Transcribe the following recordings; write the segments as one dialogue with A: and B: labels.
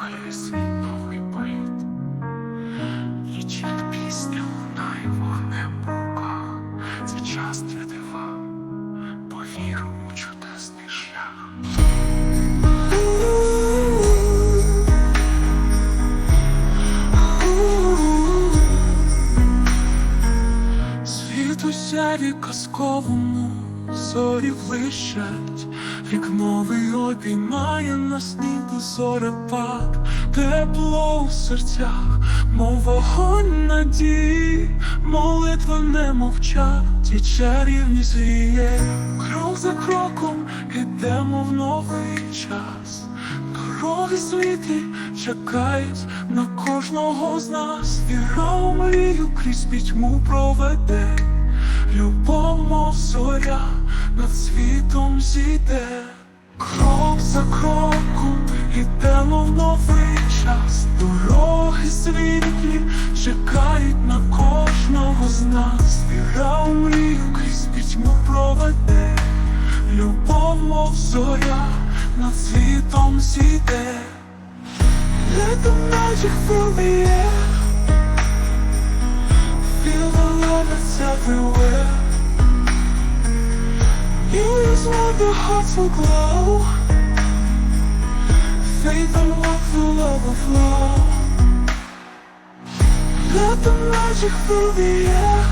A: серцем новий політ. Ніч як пісня лунає вогнем руках. Це час для дива, у чудесний шлях. Світ у сяві казковому зорі блищать, Рік новий обіймає нас ніби зорепад, тепло у серцях, мов вогонь надії, молитва не мовчать, і чарівність віє, крок за кроком ідемо в новий час. Дороги світлі чекають на кожного з нас. Віра у мрію крізь пітьму проведе. Любов, мов зоря, над світом зійде. Крок за кроком ідемо в новий час. Дороги світлі чекають на кожного з нас. Віра у мрію крізь пітьму проведе. Любов, мов зоря, над світом зійде. Let the magic fill the. Feel the love that's everywhere. Is where the hearts will glow. Faith and love will overflow. Let the magic fill the air.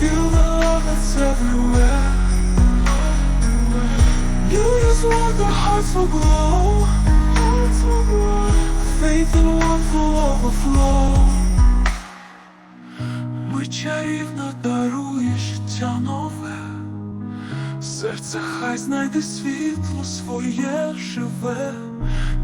A: Feel the love that's everywhere. You is where the hearts will glow. Faith and love will overflow. Ми чарівно дарує життя нове. Серце хай знайде світло своє живе.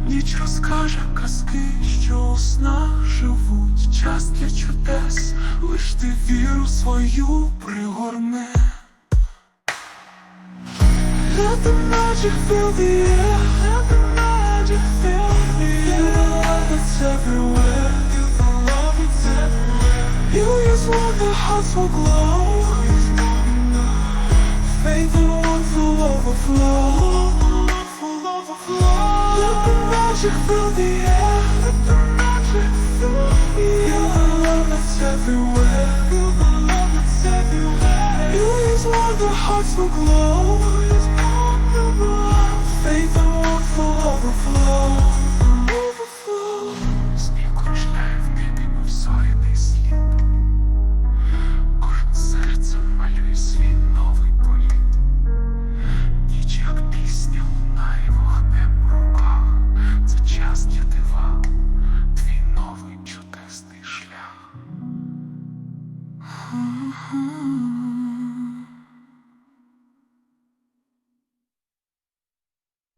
A: Ніч розкаже казки, що у снах живуть. Час для чудес, лиш ти віру свою пригорне. Let the magic fill the air. Let the magic fill the air. Feel the love that's everywhere. Feel the love that's everywhere. You is what the hearts will glow. Overflow. Let the magic fill the air. Let the magic fill the air. Feel the love that's everywhere. Feel the love that's everywhere. You is what the hearts will glow.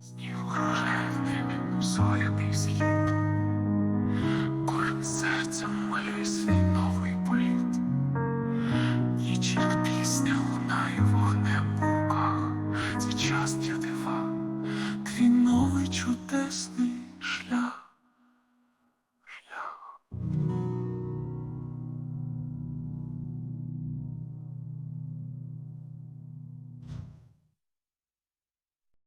A: Сніг кружляє в небі, мов